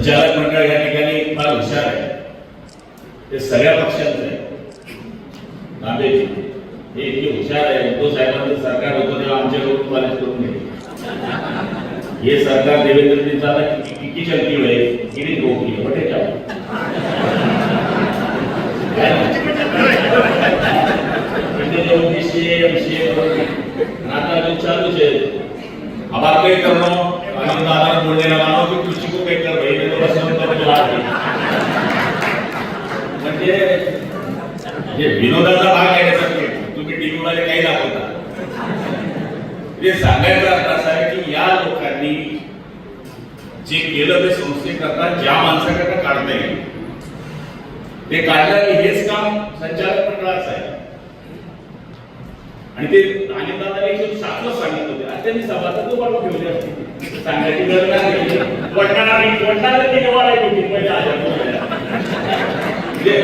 संचालक मंडळ या ठिकाणी फार हुशार आहे. ते सगळ्या पक्षांचं आहे. नांदेडचे हे इतके हुशार आहे. उद्धव साहेबांचं सरकार होतं तेव्हा आमच्याकडून कॉलेज करून घेतलं हे सरकार देवेंद्रजींचं आता किती चलती हुए किती रोखी बटे क्या म्हणजे जे उद्देश्य विषय आता जो चालू છે अब आप कहीं आनंद आनंद बोलने लगा मानो कि किसी को कहीं भाई ने तो बस हम म्हणजे जे विनोदाचा भाग आहे त्याचा तुम्ही टीव्ही मध्ये काही दाखवता. म्हणजे ते सांगायचा अर्थ असा आहे की या लोकांनी जे केलं ते संस्थेकरता ज्या माणसाकरता काढता येईल ते काढलं हेच काम संचालक मंडळाचं आहे. आणि ते अनिलदादा एक सांगितलं होते. आता मी सभासद वाढवून ठेवले असते सांगायची गरज नाही. वडणारा वडणारा ती निवाडा होती म्हणजे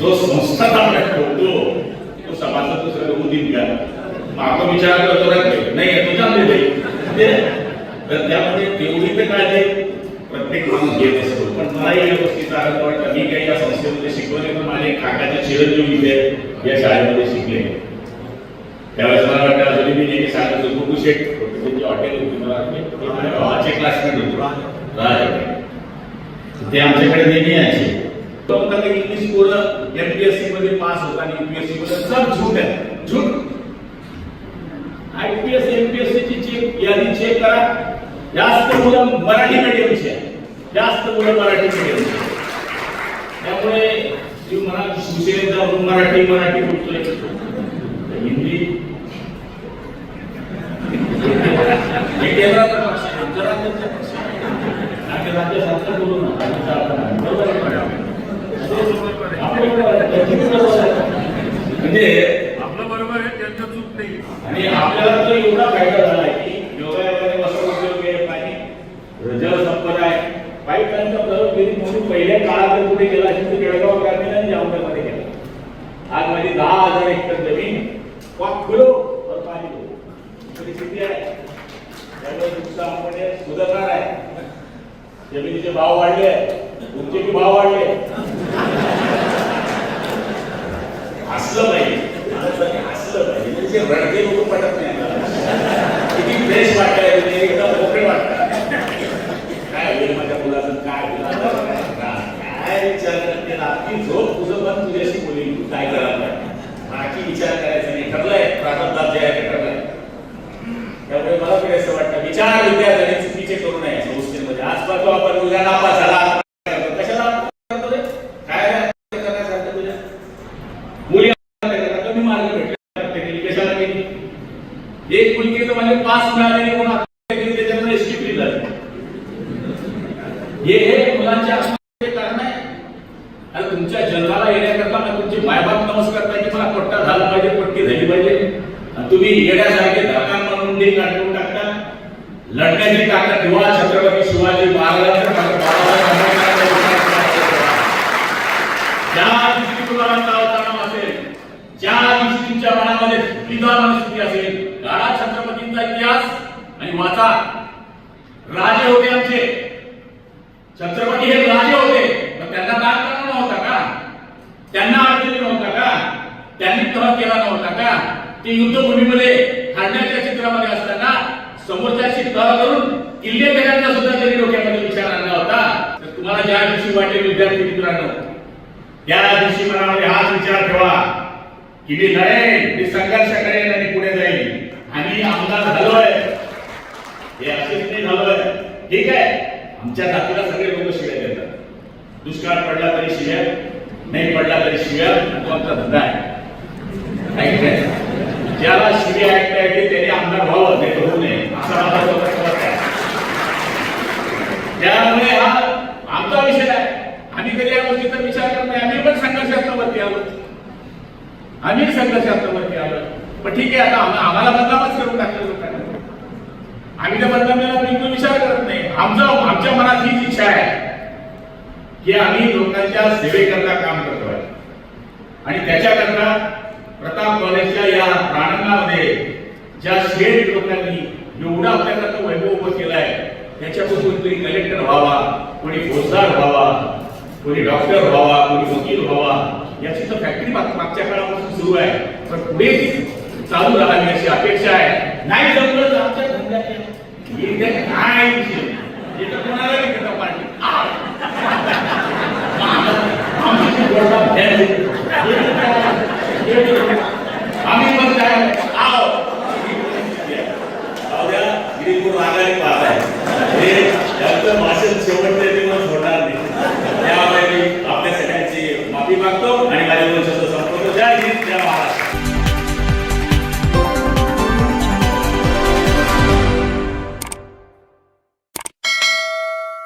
जो संस्था आपल्या ठेवतो तो समाजात दुसऱ्या होऊ देईल का आपण विचार करतो नाही तुझ्या म्हणजे तर त्यामध्ये तेवढी तर काळजी प्रत्येक माणूस घेत असतो. पण मलाही या गोष्टीचा आनंद वाटतं. मी काही या संस्थेमध्ये शिकवले पण माझे काकाचे चिरंजीव इथे या शाळेमध्ये शिकले. त्यावेळेस मला वाटतं अजूनही मी नेहमी सांगत होतो शेठ त्यांची हॉटेल होती मला वाटते ते माझ्या भावाचे क्लासमेट होते. राज. ते आमच्याकडे नेहमी यायचे. तो इंग्लिश पोरं एमपीएससी मध्ये पास होता आणि युपीएससी मध्ये सब झूट आहे. झूट आयपीएस एमपीएससी ची चेक यादी चेक करा. जास्त मुलं मराठी मीडियमची आहे जास्त मुलं मराठी मीडियमची. त्यामुळे तुम्ही मराठी मराठी बोलतोय. हिंदी हे केंद्राचा पक्ष आहे, आमच्या राज्याचा पक्ष आहे. आमच्या राज्यासारखं बोलू नका. आमच्या आपण- बरोबर आहे मॅडम? आपलं बरोबर आहे. तुम्ही बरोबर आहे. म्हणजे आपलं बरोबर आहे त्यांचं चूक नाही आणि आपल्याला तो एवढा फायदा झाला की योगायोगाने वस्त्र उद्योग आहे पाणी जल संपदा आहे पाईपलाईनचा म्हणून पहिल्या काळात जर कुठे गेला असेल तर बेळगाव ग्रामीण आणि जामनगरमध्ये गेला. आज माझी दहा हजार हेक्टर जमीन पाक खुलो और पाणी दो परिस्थिती आहे. त्यामुळे तुमचं आपण सुधारणार आहे. जमिनीचे भाव वाढले तुमचे की भाव वाढले असलं पाहिजे. असलं पाहिजे. म्हणजे रडके लोक पटत नाही. किती फ्रेश वाटतंय म्हणजे एकदम मोकळे वाटतात काय होईल माझ्या मुलाचं काय होईल आता? काय विचार ना झोप तुझं पण तुझ्याशी बोलील तू काय? करायला बाकी विचार करायचा नाही. ठरलंय. प्रारंभात जे आहे ठरलंय. त्यामुळे मला तरी असं वाटतं विचार विद्यार्थ्यांनी चुकीचे करू नये संस्थेमध्ये आज तो आपण मुलगा नापास झाला. कशाला काय करण्यासारखं तुझ्या? मुली कमी मार्क भेटले. कशाला गेली एक मुलगी तर म्हणजे पास मिळाले म्हणून आत्महत्या केली, त्याच्यामुळे एसटी झाली हे हे मुलांच्या आत्महत्येचे कारण आहे आणि तुमच्या जन्माला येण्याकरता ना तुमचे मायबाप नमस्कार करताय की मला पट्टा झाला झाली पाहिजे. आणि तुम्ही येण्यासारखे धक्का म्हणून ते काढून टाकता? लढण्याची ताकद ठेवा छत्रपती शिवाजी महाराजांचं असेल ज्या दिवशी तुमच्या मनामध्ये पिता असेल छत्रपतींचा इतिहास आणि वाचा. राजे होते आमचे. छत्रपती हे राजे होते पण त्यांना दान करणं नव्हता का त्यांना अडचणी नव्हता का त्यांनी तह केला नव्हता का ते युद्धभूमीमध्ये हाडण्याच्या चित्रामध्ये असताना समोरच्याशी तह करून किल्ले सुद्धा त्यांनी डोक्यामध्ये विचार आणला होता. तर तुम्हाला ज्या दिवशी वाटेल विद्यार्थी मित्रांनो त्या दिवशी मनामध्ये हाच विचार ठेवा की मी लढेल मी संघर्ष करेल आणि पुढे जाईल आणि आमदार झालोय हे असेच नाही झालोय ठीक आहे? आमच्या जातीला सगळे लोक शिव्या देतात. दुष्काळ पडला तरी शिव्या नाही पडला तरी शिव्या तो आमचा धंदा आहे. ऐकत आहे? ज्याला शिवी ऐकता येते त्याने आमदार व्हावं नाही तर होऊ नये. असा माझा स्वतःचा आहे. त्यामुळे हा आमचा विषय आहे. आम्ही कधी या गोष्टीचा विचार करत नाही. आम्ही पण संघर्षात्मक आलो आम्ही संघर्षात्मक आलो पण ठीक आहे आता आम्हाला बदनामच करून टाकलं लोकांना. आम्ही त्या बदनामीला बिलकुल विचार करत नाही. आमचं आमच्या मनात हीच इच्छा आहे की आम्ही लोकांच्या सेवेकरता काम करतोय. आणि त्याच्याकरता प्रांगणामध्ये ज्या शेड लोकांनी एवढा आपल्याला तो वैभव उभं केलाय त्याच्यापासून कोणी कलेक्टर व्हावा कोणी फौजदार व्हावा कोणी डॉक्टर व्हावा कोणी वकील व्हावा याची तर फॅक्टरी मागच्या काळापासून सुरू आहे. पण पुढे चालू राहावी अशी अपेक्षा आहे. नाही जमलं तर आमच्या धंद्यात काय कोणाला नाही पार्टी